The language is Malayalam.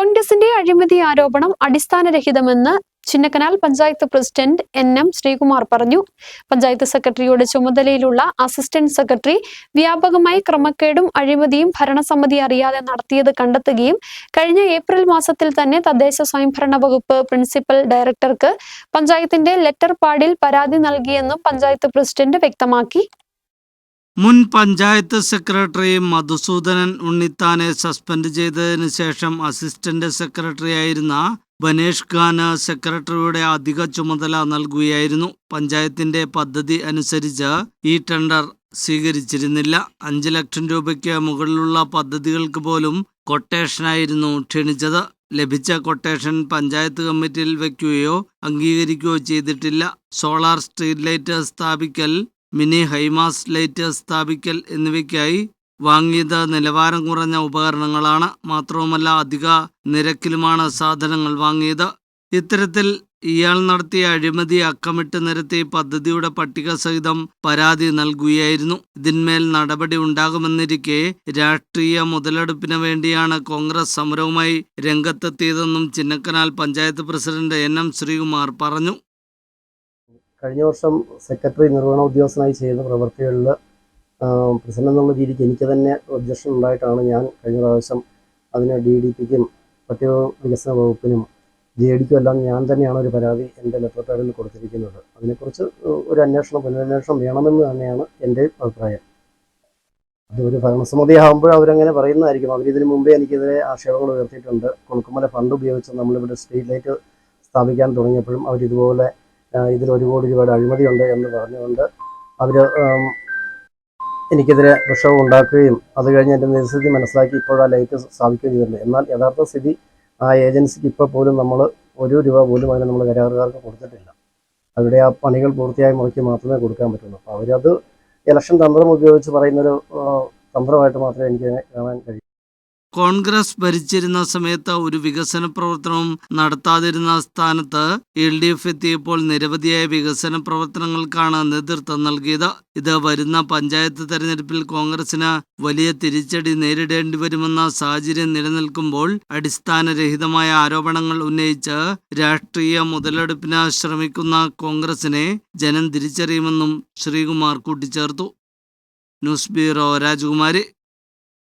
കോൺഗ്രസിന്റെ അഴിമതി ആരോപണം അടിസ്ഥാനരഹിതമെന്ന് Chinnakanal panchayat president N M Sreekumar പറഞ്ഞു. പഞ്ചായത്ത് സെക്രട്ടറിയുടെ ചുമതലയിലുള്ള അസിസ്റ്റന്റ് സെക്രട്ടറി വ്യാപകമായി ക്രമക്കേടും അഴിമതിയും ഭരണസമിതി അറിയാതെ നടത്തിയത് കണ്ടെത്തുകയും കഴിഞ്ഞ ഏപ്രിൽ മാസത്തിൽ തന്നെ തദ്ദേശ സ്വയംഭരണ വകുപ്പ് പ്രിൻസിപ്പൽ ഡയറക്ടർക്ക് പഞ്ചായത്തിന്റെ ലെറ്റർ പാഡിൽ പരാതി നൽകിയെന്നും പഞ്ചായത്ത് പ്രസിഡന്റ് വ്യക്തമാക്കി. മുൻ പഞ്ചായത്ത് സെക്രട്ടറി മധുസൂദനൻ ഉണ്ണിത്താനെ സസ്പെൻഡ് ചെയ്തതിനു ശേഷം അസിസ്റ്റന്റ് സെക്രട്ടറിയായിരുന്ന ബനേഷ് ഖാന് സെക്രട്ടറിയുടെ അധിക ചുമതല നൽകുകയായിരുന്നു. പഞ്ചായത്തിന്റെ പദ്ധതി അനുസരിച്ച് ഈ ടെൻഡർ സ്വീകരിച്ചിരുന്നില്ല. അഞ്ച് ലക്ഷം രൂപയ്ക്ക് മുകളിലുള്ള പദ്ധതികൾക്ക് പോലും കൊട്ടേഷനായിരുന്നു ക്ഷണിച്ചത്. ലഭിച്ച കൊട്ടേഷൻ പഞ്ചായത്ത് കമ്മിറ്റിയിൽ വയ്ക്കുകയോ അംഗീകരിക്കുകയോ ചെയ്തിട്ടില്ല. സോളാർ സ്ട്രീറ്റ് ലൈറ്റ് സ്ഥാപിക്കൽ മിനി ഹൈമാസ് ലൈറ്റ് സ്ഥാപിക്കൽ എന്നിവയ്ക്കായി വാങ്ങിയത് നിലവാരം കുറഞ്ഞ ഉപകരണങ്ങളാണ്. മാത്രവുമല്ല അധിക നിരക്കിലുമാണ് സാധനങ്ങൾ വാങ്ങിയത്. ഇത്തരത്തിൽ ഇയാൾ നടത്തിയ അഴിമതി അക്കമിട്ട് നിരത്തി പദ്ധതിയുടെ പട്ടിക സഹിതം പരാതി നൽകുകയായിരുന്നു. ഇതിന്മേൽ നടപടി ഉണ്ടാകുമെന്നിരിക്കെ രാഷ്ട്രീയ മുതലെടുപ്പിന് വേണ്ടിയാണ് കോൺഗ്രസ് സമരവുമായി രംഗത്തെത്തിയതെന്നും Chinnakanal panchayat president N M Sreekumar പറഞ്ഞു. കഴിഞ്ഞ വർഷം സെക്രട്ടറി നിർവഹണ ഉദ്യോഗസ്ഥനായി ചെയ്യുന്ന പ്രവൃത്തികളിൽ പ്രസിഡന്റ് എന്നുള്ള രീതിക്ക് എനിക്ക് തന്നെ ഒബ്ജക്ഷൻ ഉണ്ടായിട്ടാണ് ഞാൻ കഴിഞ്ഞ പ്രാവശ്യം അതിന് ഡി ഡി പിക്കും പട്ടിക വികസന വകുപ്പിനും ജി ഡിക്കും എല്ലാം ഞാൻ തന്നെയാണ് ഒരു പരാതി എന്റെ ലെറ്റർ കൊടുത്തിരിക്കുന്നത്. അതിനെക്കുറിച്ച് ഒരു അന്വേഷണം പുനരന്വേഷണം വേണമെന്ന് തന്നെയാണ് എന്റെ അഭിപ്രായം. അത് ഒരു ഭരണസമിതി ആകുമ്പോൾ അവരങ്ങനെ പറയുന്നതായിരിക്കും. അവരിതിനു മുമ്പേ എനിക്കെതിരെ ആക്ഷേപങ്ങൾ ഉയർത്തിയിട്ടുണ്ട്. കൊളുക്കുമല ഫണ്ട് ഉപയോഗിച്ച് നമ്മളിവിടെ സ്ട്രീറ്റ് ലൈറ്റ് സ്ഥാപിക്കാൻ തുടങ്ങിയപ്പോഴും അവരിതുപോലെ ഇതിൽ ഒരു കോടി രൂപയുടെ അഴിമതിയുണ്ട് എന്ന് പറഞ്ഞുകൊണ്ട് അവർ എനിക്കെതിരെ പ്രക്ഷോഭം ഉണ്ടാക്കുകയും അത് കഴിഞ്ഞ് എന്റെ നിരസ്ഥിതി മനസ്സിലാക്കി ഇപ്പോഴാണ് ലൈറ്റ് സ്ഥാപിക്കുകയും ചെയ്തിട്ടുണ്ട്. എന്നാൽ യഥാർത്ഥ സ്ഥിതി ആ ഏജൻസിക്ക് ഇപ്പോൾ പോലും നമ്മൾ ഒരു രൂപ പോലും അതിന് നമ്മൾ കരാറുകാർക്ക് കൊടുത്തിട്ടില്ല. അവിടെ ആ പണികൾ പൂർത്തിയായി മുറയ്ക്ക് മാത്രമേ കൊടുക്കാൻ പറ്റുള്ളൂ. അപ്പോൾ അവരത് ഇലക്ഷൻ തന്ത്രം ഉപയോഗിച്ച് പറയുന്നൊരു തന്ത്രമായിട്ട് മാത്രമേ എനിക്ക് കാണാൻ കഴിയൂ. കോൺഗ്രസ് ഭരിച്ചിരുന്ന സമയത്ത് ഒരു വികസന പ്രവർത്തനവും നടത്താതിരുന്ന സ്ഥാനത്ത് എൽ ഡി എഫ് എത്തിയപ്പോൾ നിരവധിയായ വികസന പ്രവർത്തനങ്ങൾക്കാണ് നേതൃത്വം നൽകിയത്. ഇത് വരുന്ന പഞ്ചായത്ത് തെരഞ്ഞെടുപ്പിൽ കോൺഗ്രസിന് വലിയ തിരിച്ചടി നേരിടേണ്ടി വരുമെന്ന സാഹചര്യം നിലനിൽക്കുമ്പോൾ അടിസ്ഥാനരഹിതമായ ആരോപണങ്ങൾ ഉന്നയിച്ച് രാഷ്ട്രീയ മുതലെടുപ്പിന് ശ്രമിക്കുന്ന കോൺഗ്രസിനെ ജനം തിരിച്ചറിയുമെന്നും ശ്രീകുമാർ കൂട്ടിച്ചേർത്തു. ന്യൂസ് ബ്യൂറോ രാജകുമാരി.